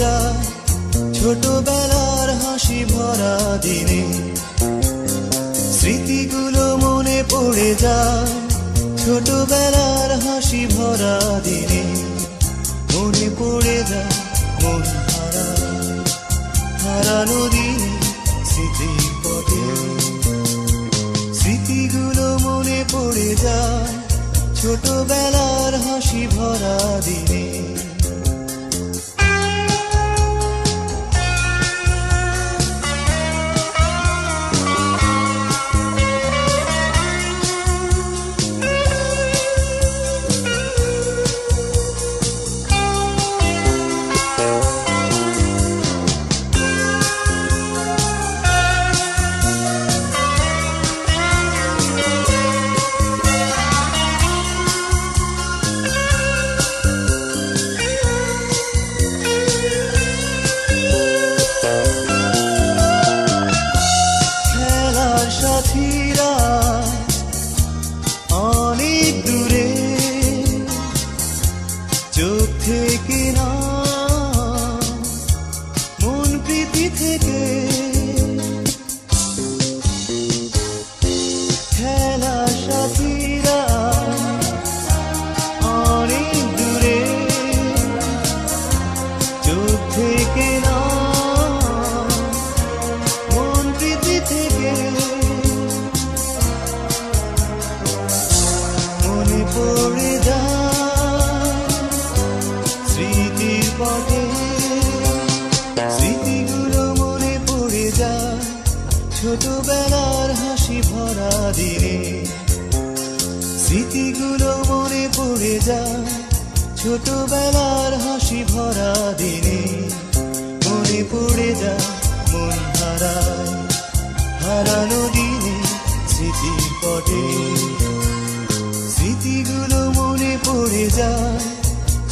পড়ে ছোটবেলার হাসি ভরা দিনে স্মৃতিগুলো মনে পড়ে যায়। ছোটবেলার হাসি ভরা দিনে মনে পড়ে যায়, মন হারা। হারানো দিনে স্মৃতির পথে স্মৃতিগুলো মনে পড়ে যায়। ছোটবেলার হাসি ভরা দিনে চোখ থেকে না মন প্রীতি থেকে খেলার সাথীরা অনেক দূরে। চোখ থেকে না মন প্রীতি থেকে মনে পড়ে ছোটবেলার হাসি ভরা দিনে স্মৃতিগুলো মনে পড়ে যায়। ছোটবেলার হাসি ভরা দিনে মনে পড়ে যায়, মন হারায়। হারানো দিনে স্মৃতির পটে স্মৃতিগুলো মনে পড়ে যায়,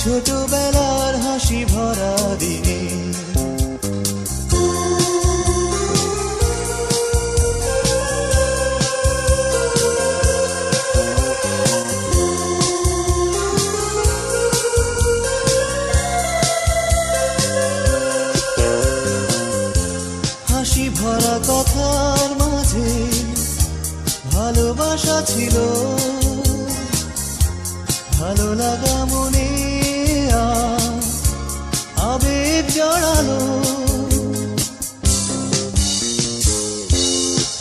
ছোটবেলার হাসি ভরা দিনে। ভালোবাসা ছিল। ভালো লাগা মনে আবেগ জড়ালো।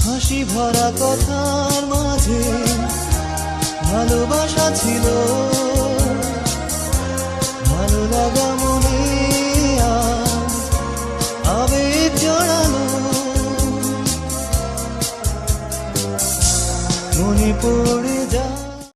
হাসি ভরা কথার মাঝে ভালোবাসা ছিল। পড়ে যায়